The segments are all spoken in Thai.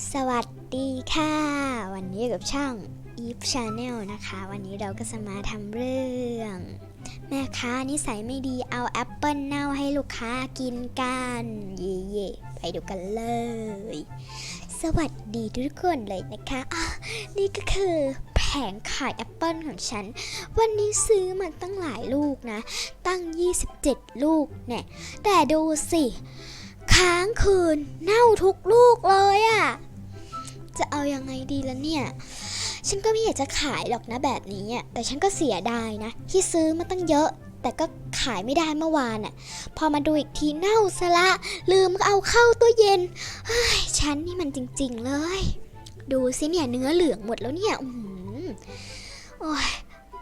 สวัสดีค่ะ วันนี้กับช่อง Eve Channel นะคะ วันนี้เราก็จะมาทำเรื่อง แม่ค้านิสัยไม่ดีเอาแอปเปิลเน่าให้ลูกค้ากินกัน เย่เย่ไปดูกันเลย สวัสดีทุกคนเลยนะคะะนี่ก็คือแผงขายแอปเปิลของฉัน วันนี้ซื้อมาตั้งหลายลูกนะ ตั้ง 27 ลูกเนี่ยแต่ดูสิ ค้างคืน เน่าทุกลูกเลยอะ่ะ จะเอายังไงดีละเนี่ย ฉันก็ไม่อยากจะขายหรอกนะแบบนี้อะแต่ฉันก็เสียดายนะ ที่ซื้อมาตั้งเยอะ แต่ก็ขายไม่ได้เมื่อวานอะ พอมาดูอีกทีเน่าซะละ ลืมเอาเข้าตู้เย็นเฮ้ยฉันนี่มันจริง ๆ เลย ดูสิเนี่ยเนื้อเหลืองหมดแล้วเนี่ยอือโอ้ย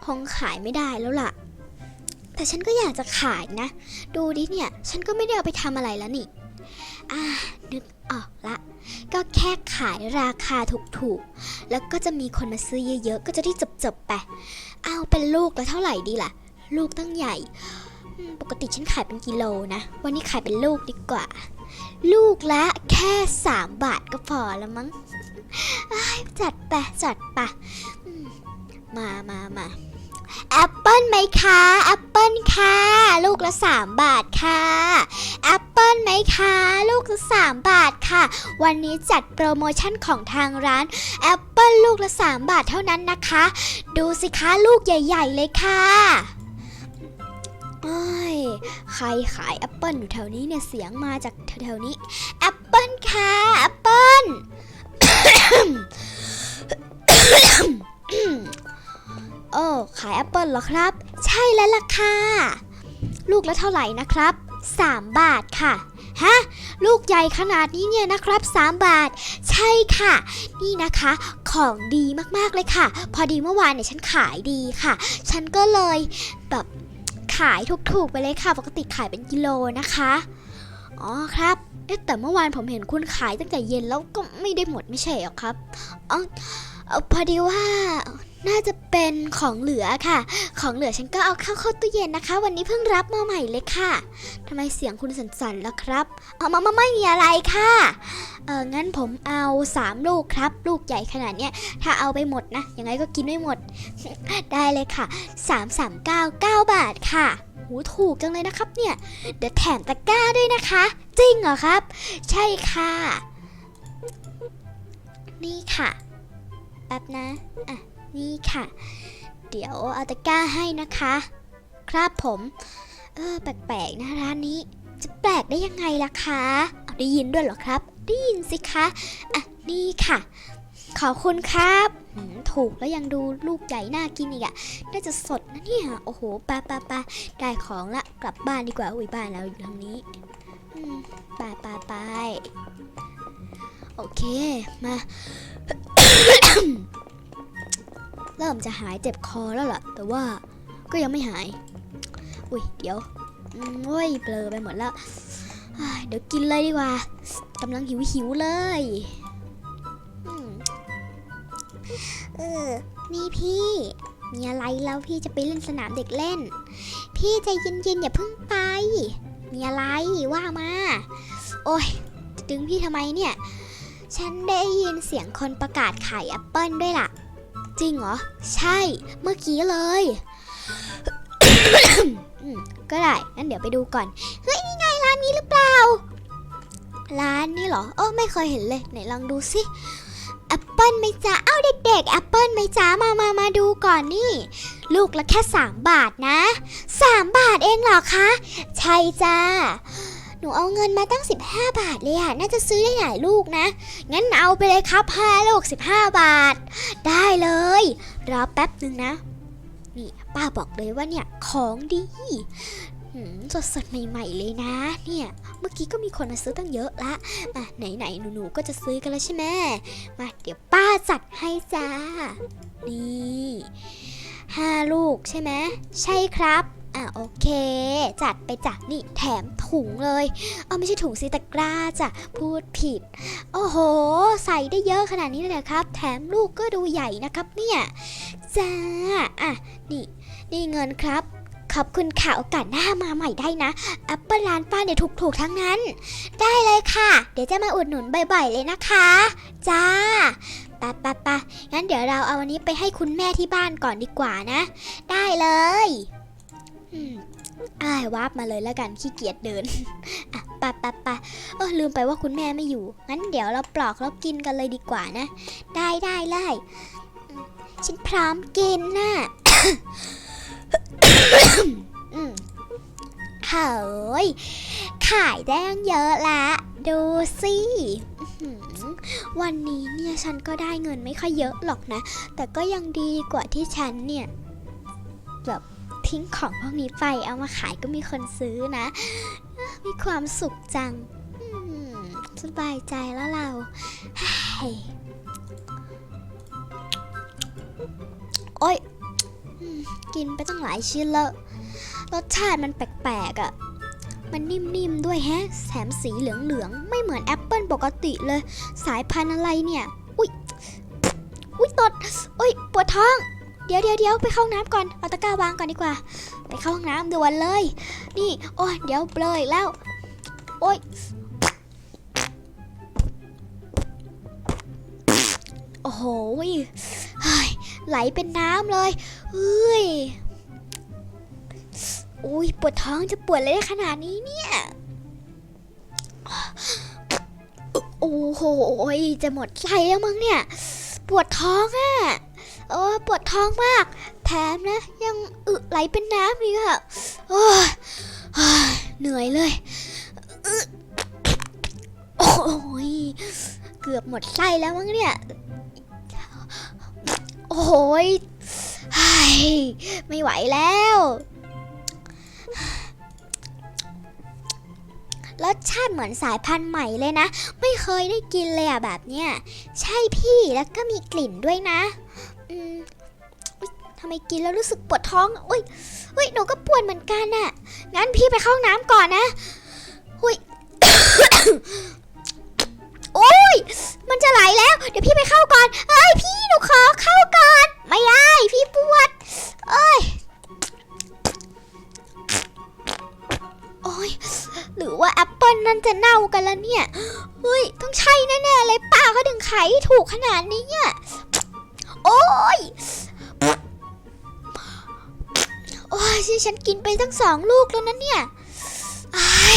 คงขายไม่ได้แล้วล่ะ แต่ฉันก็อยากจะขายนะ ดูดิเนี่ย ฉันก็ไม่ได้เอาไปทำอะไรแล้วนี่ อ่านึกออกละ ก็แค่ขายราคาถูกๆ แล้วก็จะมีคนมาซื้อเยอะๆ ก็จะได้จบๆไป เอาเป็นลูกละเท่าไหร่ดีล่ะ ลูกตั้งใหญ่ ปกติฉันขายเป็นกิโลนะ วันนี้ขายเป็นลูกดีกว่า ลูกละแค่ 3 บาทก็พอแล้วมั้งจัดไปจัดไปมามามาแอปเปิลไหมคะแอปเปิลค่ะ ลูกละ 3 บาทค่ะแอป ไหมคะ ลูกละ3บาทค่ะ วันนี้จัดโปรโมชั่นของทางร้านแอปเปิลลูกละ 3 บาทเท่านั้นนะคะ ดูสิคะลูกใหญ่ ๆ เลยค่ะโอ้ยใครขายแอปเปิลอยู่แถวนี้เนี่ยเสียงมาจากแถวๆนี้แอปเปิลค่ะแอปเปิลโอ้ขายแอปเปิลเหรอครับ ใช่แล้วล่ะค่ะ ลูกละเท่าไหร่นะครับ 3 บาทค่ะ ฮะ ลูกใหญ่ขนาดนี้เนี่ยนะครับ 3 บาท ใช่ค่ะ นี่นะคะ ของดีมากๆเลยค่ะ พอดีเมื่อวานเนี่ยฉันขายดีค่ะ ฉันก็เลยแบบขายถูกๆไปเลยค่ะ ปกติขายเป็นกิโลนะคะ อ๋อครับเอ๊ะแต่เมื่อวานผมเห็นคุณขายตั้งแต่เย็นแล้วก็ไม่ได้หมดไม่ใช่หรอครับอ๋อพอดีว่า น่าจะเป็นของเหลือค่ะ ของเหลือฉันก็เอาเข้าเข้าตู้เย็นนะคะ วันนี้เพิ่งรับมาใหม่เลยค่ะทำไมเสียงคุณสั่นๆแล้วครับเอามามาไม่มีอะไรค่ะ เอองั้นผมเอา3ลูกครับ ลูกใหญ่ขนาดเนี้ย ถ้าเอาไปหมดนะ ยังไงก็กินไม่หมด ได้เลยค่ะ 3 3 9 9 บาทค่ะหูถูกจังเลยนะครับเนี่ย เดี๋ยวแถมตะกร้าด้วยนะคะ จริงเหรอครับ ใช่ค่ะ นี่ค่ะ แป๊บนะ อะ นี่ค่ะ เดี๋ยวเอาตะกร้าให้นะคะ ครับผม เออ แปลกๆนะร้านนี้ จะแปลกได้ยังไงล่ะคะเอาได้ยินด้วยเหรอครับ ได้ยินสิคะอะนี่ค่ะ ขอบคุณครับถูกแล้วยังดูลูกใหญ่น่ากินอีกอะน่าจะสดนะเนี่ยโอ้โหปาปาปาได้ของละกลับบ้านดีกว่าอุ้ยบ้านเราอยู่ทางนี้อืมไปไปไปโอเคมา เริ่มจะหายเจ็บคอแล้วล่ะ แต่ว่าก็ยังไม่หาย อุ้ยเดี๋ยวโอ้ยเบลอไปหมดแล้วอ่าเดี๋ยวกินเลยดีกว่ากำลังหิวหิวๆเลยเออ นี่พี่ มีอะไรแล้วพี่จะไปเล่นสนามเด็กเล่น พี่ใจเย็นๆอย่าเพิ่งไป มีอะไรว่ามา โอ้ยดึงพี่ทำไมเนี่ย ฉันได้ยินเสียงคนประกาศขายแอปเปิลด้วยล่ะ จริงเหรอ ใช่ เมื่อกี้เลย ก็ได้ งั้นเดี๋ยวไปดูก่อน เฮ้ย นี่ไงร้านนี้หรือเปล่า ร้านนี้เหรอเออไม่เคยเห็นเลย ไหนลองดูสิแอปเปิลไหมจ๊ะเอ้าเด็กๆแอปเปิลไหมจ๊ะมามามาดูก่อนนี่ ลูกละแค่ 3 บาทนะ 3 บาทเองเหรอคะ ใช่จ้า หนูเอาเงินมาตั้ง 15 บาทเลยอะน่าจะซื้อได้หลายลูกนะ งั้นเอาไปเลยครับ5ลูก 15 บาท ได้เลย รอแป๊บหนึ่งนะ นี่ป้าบอกเลยว่าเนี่ยของดีสดสดใหม่ๆเลยนะ เนี่ย เมื่อกี้ก็มีคนมาซื้อตั้งเยอะละอะไหนๆหนูๆก็จะซื้อกันแล้วใช่ไหมมาเดี๋ยวป้าจัดให้จ้า นี่ห้าลูกใช่ไหมใช่ครับ อะโอเค จัดไปจ้ะนี่แถมถุงเลย เออไม่ใช่ถุงสิตะกร้าจ้ะพูดผิด โอ้โห ใส่ได้เยอะขนาดนี้เลยเหรอครับ แถมลูกก็ดูใหญ่นะครับเนี่ย จ้า อะ นี่นี่เงินครับ ขอบคุณค่ะ โอกาสหน้ามาใหม่ได้นะแอปเปิลร้านป้าเนี่ยถูกๆทั้งนั้น ได้เลยค่ะ เดี๋ยวจะมาอุดหนุนบ่อยๆเลยนะคะ จ้าปะปะปะงั้นเดี๋ยวเราเอาอันนี้ไปให้คุณแม่ที่บ้านก่อนดีกว่านะ ได้เลย อ้ายวาบมาเลยแล้วกันขี้เกียจเดินอะปะปะปะเออลืมไปว่าคุณแม่ไม่อยู่ งั้นเดี๋ยวเราปลอกแล้วกินกันเลยดีกว่านะ ได้ได้เลยฉันพร้อมกินน่ะเฮ้ยขายได้ตั้งเยอะละดูสิวันนี้เนี่ยฉันก็ได้เงินไม่ค่อยเยอะหรอกนะ แต่ก็ยังดีกว่าที่ฉันเนี่ยแบบ ทิ้งของพวกนี้ไป เอามาขายก็มีคนซื้อนะ มีความสุขจังสบายใจแล้วเราโอ๊ยกินไปตั้งหลายชิ้นแล้ว รสชาติมันแปลกๆอะ่ะ มันนิ่มๆด้วยแฮะ แถมสีเหลืองๆ ไม่เหมือนแอปเปิลปกติเลย สายพันธุ์อะไรเนี่ย อุ๊ยอุ๊ยตด อุ๊ยปวดท้อง เดี๋ยวเดี๋ยวเดี๋ยวไปเข้าห้องน้ำก่อน เอาตะกร้าวางก่อนดีกว่า ไปเข้าห้องน้ำด่วนเลย นี่ โอ้ยเดี๋ยวเบลออีกแล้ว โอ้ยโอ้โหไหลเป็นน้ำเลยเฮ้ยอุ้ยปวดท้องจะปวดเลยได้ขนาดนี้เนี่ย โอ้โหจะหมดไส้แล้วมั้งเนี่ย ปวดท้องอะ่ะ โอ้ปวดท้องมาก แถมนะ ยังอึไหลเป็นน้ำอีกอะโอ้เหนื่อยเลยโอ้ยเกือบหมดไส้แล้วมั้งเนี่ย โอ้ยไม่ไหวแล้ว รสชาติเหมือนสายพันธุ์ใหม่เลยนะ ไม่เคยได้กินเลยอะแบบเนี้ย ใช่พี่แล้วก็มีกลิ่นด้วยนะ อืมทำไมกินแล้วรู้สึกปวดท้องอุ้ยอุ้ยหนูก็ปวดเหมือนกันน่ะ งั้นพี่ไปเข้าห้องน้ำก่อนนะอุ้ยโอ้ย มันจะไหลแล้ว เดี๋ยวพี่ไปเข้าก่อน เอ้ยพี่หนูขอเข้าก่อน ไม่ได้ พี่ปวด เอ้ย โอ้ย หรือว่าแอปเปิลนั่นจะเน่ากันแล้วเนี่ย เฮ้ย ต้องใช่แน่ๆเลยป้าเขาถึงขายถูกขนาดนี้เนี่ย อ้ยโอ้ยที่ฉันกินไปทั้งสองลูกแล้วนะเนี่ยไอ้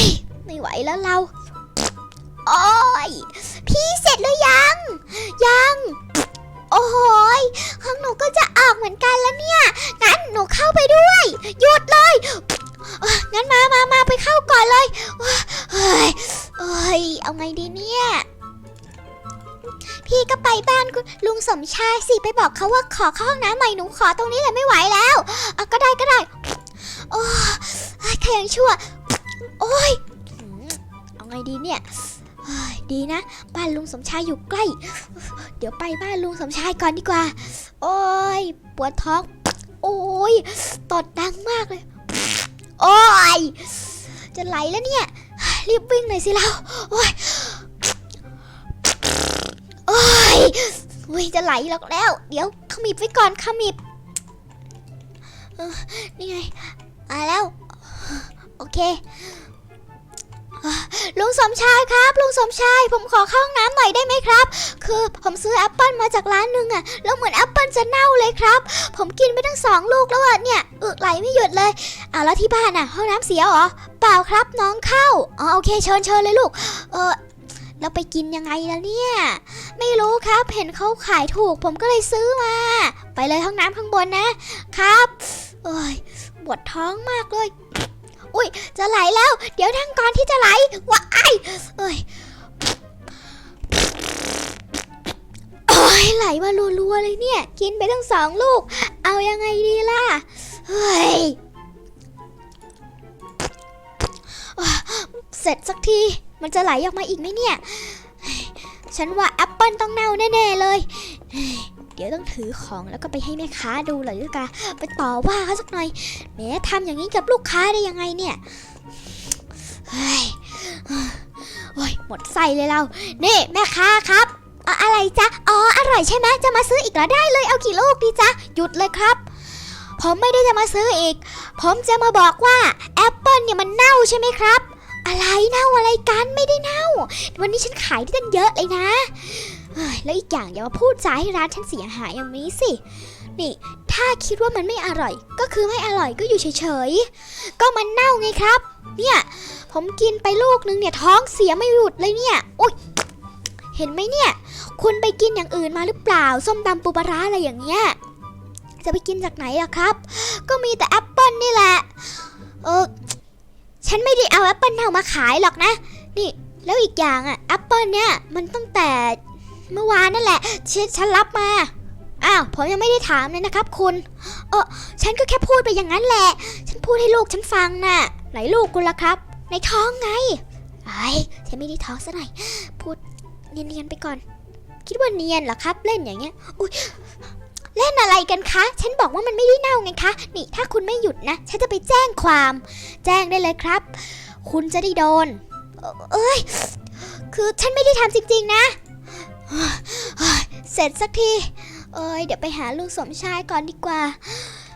ไม่ไหวแล้วเรา โอ้ยพี่เสร็จหรือยัง ยัง โอ้โหยของหนูก็จะออกเหมือนกันแล้วเนี่ย งั้นหนูเข้าไปด้วย หยุดเลยเอ้ยงั้นมามามาไปเข้าก่อนเลยเฮ้ยเอ้ย เอาไงดีเนี่ย พี่ก็ไปบ้านคุณลุงสมชายสิไปบอกเขาว่าขอเข้าห้องน้ำใหม่หนูขอตรงนี้แหละไม่ไหวแล้วอะก็ได้ก็ได้ โอ้ยใครยังชั่ว โอ้ยเอาไงดีเนี่ยเฮ้ยดีนะ บ้านลุงสมชายอยู่ใกล้ เดี๋ยวไปบ้านลุงสมชายก่อนดีกว่า โอ้ยปวดท้อง โอ้ยตดดังมากเลย โอ้ยจะไหลแล้วเนี่ย รีบวิ่งหน่อยสิเรา โอ้ย อุ้ยจะไหลหรอกแล้ว เดี๋ยวขมิบไว้ก่อนขมิบนี่ไงมาแล้ว โอเคลุงสมชายครับ ลุงสมชาย ผมขอเข้าห้องน้ำหน่อยได้ไหมครับ คือผมซื้อแอปเปิลมาจากร้านหนึงอะแล้วเหมือนแอปเปิลจะเน่าเลยครับ ผมกินไปทั้งสองลูกแล้วอะเนี่ยอึไหลไม่หยุดเลยเอะแล้วที่บ้านอะห้องน้ำเสียเหรอเปล่าครับน้องเข้าอ๋อโอเคเชิญเชิญเลยลูก เออ แล้วไปกินยังไงล่ะเนี่ย ไม่รู้ครับเห็นเขาขายถูก ผมก็เลยซื้อมา ไปเลยห้องน้ำข้างบนนะ ครับเอ้ยปวดท้องมากเลย อุ้ยจะไหลแล้ว เดี๋ยวนั่งก่อนที่จะไหลว้ายเอ้ยโอ้ยไหลมารัวๆเลยเนี่ย กินไปทั้งสองลูก เอายังไงดีล่ะเฮ้ยเสร็จสักที มันจะไหลออกมาอีกไหมเนี่ย ฉันว่าแอปเปิลต้องเน่าแน่ๆเลย เดี๋ยวต้องถือของแล้วก็ไปให้แม่ค้าดูเลยดีกว่าไปต่อว่าเขาสักหน่อยแหมทำอย่างนี้กับลูกค้าได้ยังไงเนี่ยเฮ้ยโอ้ยหมดไส้เลยเรา นี่แม่ค้าครับอะอะไรจ๊ะ อ๋อ อร่อยใช่ไหมจะมาซื้ออีกเหรอได้เลย เอากี่ลูกดีจ๊ะ หยุดเลยครับ ผมไม่ได้จะมาซื้ออีก ผมจะมาบอกว่าแอปเปิลเนี่ยมันเน่าใช่ไหมครับ อะไรเน่าอะไรกันไม่ได้เน่า วันนี้ฉันขายได้ตั้งเยอะเลยนะแล้วอีกอย่างอย่ามาพูดจาให้ร้านฉันเสียหายอย่างนี้สินี่ ถ้าคิดว่ามันไม่อร่อย ก็คือไม่อร่อยก็อยู่เฉยๆ ก็มันเน่าไงครับ เนี่ย ผมกินไปลูกนึงเนี่ยท้องเสียไม่หยุดเลยเนี่ยอุ๊ยเห็นไหมเนี่ย คุณไปกินอย่างอื่นมาหรือเปล่า ส้มตำปูปลาร้าอะไรอย่างเงี้ย จะไปกินจากไหนอะครับ ก็มีแต่แอปเปิลนี่แหละ เออ ฉันไม่ได้เอาแอปเปิลเน่ามาขายหรอกนะ นี่ แล้วอีกอย่างอะแอปเปิลเนี่ยมันตั้งแต่เมื่อวานนั่นแหละฉันฉันรับมา อ้าว ผมยังไม่ได้ถามเลยนะครับคุณเออฉันก็แค่พูดไปอย่างนั้นแหละ ฉันพูดให้ลูกฉันฟังน่ะ ไหนลูกคุณล่ะครับ ในท้องไง ไอ้ฉันไม่ได้ท้องซะหน่อย พูดเนียนๆไปก่อน คิดว่าเนียนเหรอครับ เล่นอย่างเงี้ย อุ้ย เล่นอะไรกันคะ ฉันบอกว่ามันไม่ได้เน่าไงคะ นี่ถ้าคุณไม่หยุดนะ ฉันจะไปแจ้งความ แจ้งได้เลยครับ คุณจะได้โดน เอ้ย คือฉันไม่ได้ทำจริง ๆ นะ เสร็จสักที เอ้ย เดี๋ยวไปหาลุงสมชายก่อนดีกว่า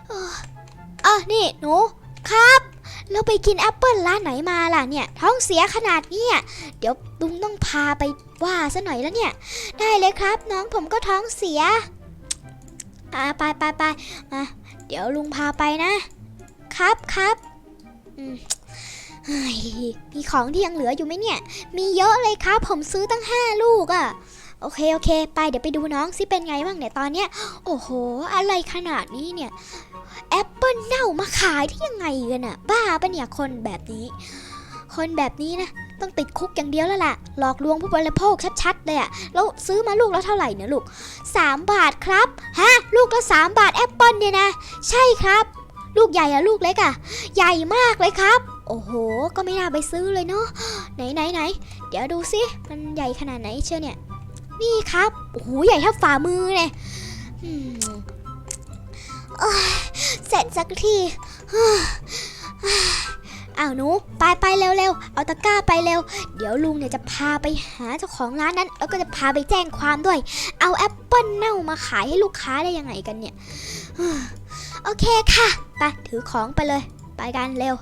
เอออะนี่ หนู ครับเราไปกินแอปเปิลร้านไหนมาล่ะเนี่ย ท้องเสียขนาดนี้เดี๋ยวลุงต้องพาไปว่าซะหน่อยแล้วเนี่ย ได้เลยครับ น้องผมก็ท้องเสีย อ่าไปไปไปมาเดี๋ยวลุงพาไปนะ ครับครับอืมมีของที่ยังเหลืออยู่ไหมเนี่ย มีเยอะเลยครับ ผมซื้อตั้งห้าลูกอะ่ะ โอเคโอเค ไปเดี๋ยวไปดูน้องสิเป็นไงบ้างเนี่ยตอนเนี้ย โอ้โห อะไรขนาดนี้เนี่ยแอปเปิลเน่ามาขายที่ยังไงกันอะ บ้าปะเนี่ยคนแบบนี้ คนแบบนี้นะ ต้องติดคุกอย่างเดียวแล้วล่ะหลอกลวงผู้บริโภคชัดๆเลยอะแล้วซื้อมาลูกแล้วเท่าไหร่เนี่ยลูก 3 บาทครับ ฮะ ลูกละ3บาทแอปเปิลเนี่ยนะ ใช่ครับ ลูกใหญ่อะลูกเล็กอะใหญ่มากเลยครับ โอ้โห ก็ไม่น่าไปซื้อเลยเนาะไหนไหนไหนเดี๋ยวดูสิมันใหญ่ขนาดไหนเชียวเนี่ย นี่ครับโอ้โหใหญ่เท่าฝ่ามือเนี่ยเสร็จสักที อ้าวหนูไปไปเร็วๆเอาตะกร้าไปเร็ว เดี๋ยวลุงเนี่ยจะพาไปหาเจ้าของร้านนั้น แล้วก็จะพาไปแจ้งความด้วย เอาแอปเปิลเน่ามาขายให้ลูกค้าได้ยังไงกันเนี่ยโอเคค่ะไปถือของไปเลย ไปกันเร็ว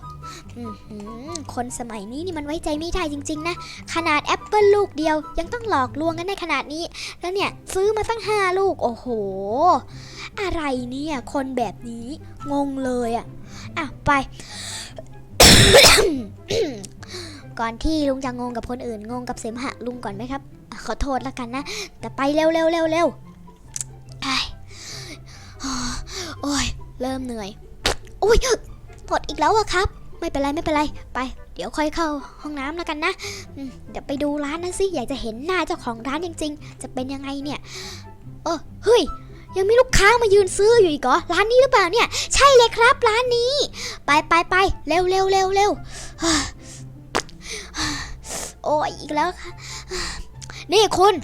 คนสมัยนี้นี่มันไว้ใจไม่ได้จริง ๆ นะ ขนาดแอปเปิลลูกเดียวยังต้องหลอกลวงกันในขนาดนี้ แล้วเนี่ยซื้อมาตั้งห้าลูก โอ้โห อะไรเนี่ย คนแบบนี้งงเลยอะ่ะอะไป ก่อนที่ลุงจะงงกับคนอื่นงงกับเสมหะลุงก่อนไหมครับ ขอโทษแล้วกันนะ แต่ไปเร็วเร็วเร็วเร็วไอ้โอ้ยเริ่มเหนื่อยอุ้ยหมดอีกแล้วอะครับ ไม่เป็นไรไม่เป็นไรไป เดี๋ยวค่อยเข้าห้องน้ำแล้วกันนะเดี๋ยวไปดูร้านนั้นสิอยากจะเห็นหน้าเจ้าของร้านจริง ๆ จะเป็นยังไงเนี่ยเออเฮ้ยยังมีลูกค้ามายืนซื้ออยู่อีกเหรอร้านนี้หรือเปล่าเนี่ย ใช่เลยครับร้านนี้ ไปไปไปเร็วเร็วเร็วเร็ว โอ้ยอีกแล้วค่ะ นี่คุณ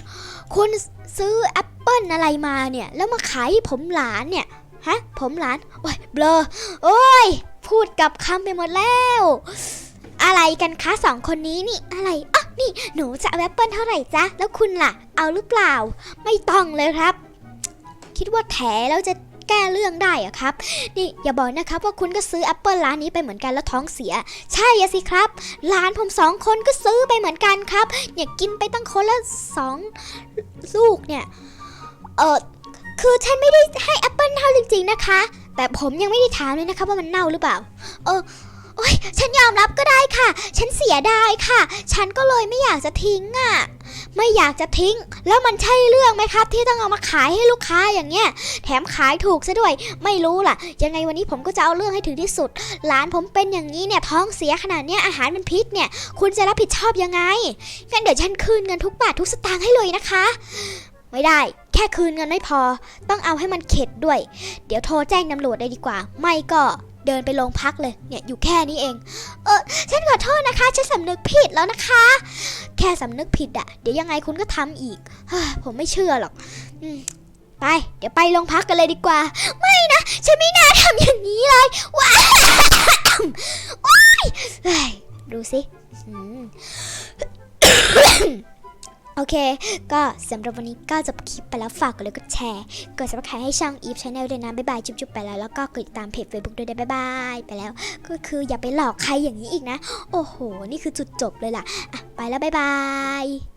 คุณซื้อแอปเปิลอะไรมาเนี่ย แล้วมาขายผมหลานเนี่ย ฮะ ผมหลานโอ้ยเบลอ โอ้ย พูดกับคำไปหมดแล้ว อะไรกันคะสองคนนี้นี่อะไรอะนี่ หนูจะเอาแอปเปิลเท่าไหร่จ๊ะ แล้วคุณล่ะ เอาหรือเปล่า ไม่ต้องเลยครับ คิดว่าแถแล้วจะ แก้เรื่องได้อะครับ นี่อย่าบอกนะครับว่าคุณก็ซื้อแอปเปิลร้านนี้ไปเหมือนกันแล้วท้องเสีย ใช่อะสิครับ หลานผมสองคนก็ซื้อไปเหมือนกันครับ เนี่ยกินไปตั้งคนละสองลูกเนี่ย เออคือฉันไม่ได้ให้แอปเปิลเน่าจริงๆนะคะ แต่ผมยังไม่ได้ถามเลยนะคะว่ามันเน่าหรือเปล่า เออโอ้ยฉันยอมรับก็ได้ค่ะ ฉันเสียดายค่ะ ฉันก็เลยไม่อยากจะทิ้งอะ ไม่อยากจะทิ้ง แล้วมันใช่เรื่องไหมครับ ที่ต้องเอามาขายให้ลูกค้าอย่างเงี้ย แถมขายถูกซะด้วย ไม่รู้ล่ะ ยังไงวันนี้ผมก็จะเอาเรื่องให้ถึงที่สุด หลานผมเป็นอย่างนี้เนี่ยท้องเสียขนาดเนี้ยอาหารเป็นพิษเนี่ย คุณจะรับผิดชอบยังไง งั้นเดี๋ยวฉันคืนเงินทุกบาททุกสตางค์ให้เลยนะคะ ไม่ได้ แค่คืนเงินไม่พอ ต้องเอาให้มันเข็ดด้วย เดี๋ยวโทรแจ้งตำรวจเลยดีกว่า ไม่ก็ เดินไปโรงพักเลย เนี่ยอยู่แค่นี้เอง เออฉันขอโทษนะคะ ฉันสำนึกผิดแล้วนะคะ แค่สำนึกผิดอะเดี๋ยวยังไงคุณก็ทำอีกผมไม่เชื่อหรอกอไป เดี๋ยวไปโรงพักกันเลยดีกว่า ไม่นะ ฉันไม่น่าทำอย่างนี้เลยว้าโอ๊ยเฮ้ยดูสิ โอเค ก็สำหรับวันนี้ก็จบคลิปไปแล้วฝากกดไลค์กดแชร์ กด subscribe ให้ช่องอีฟชาแนลด้วยนะ บ๊ายบาย จุ๊บๆไปแล้ว แล้วก็กดติดตามเพจ Facebook ด้วยนะบ๊ายบาย ไปแล้ว ก็คืออย่าไปหลอกใครอย่างนี้อีกนะ โอ้โห นี่คือจุดจบเลยล่ะ อะ ไปแล้วบ๊ายบาย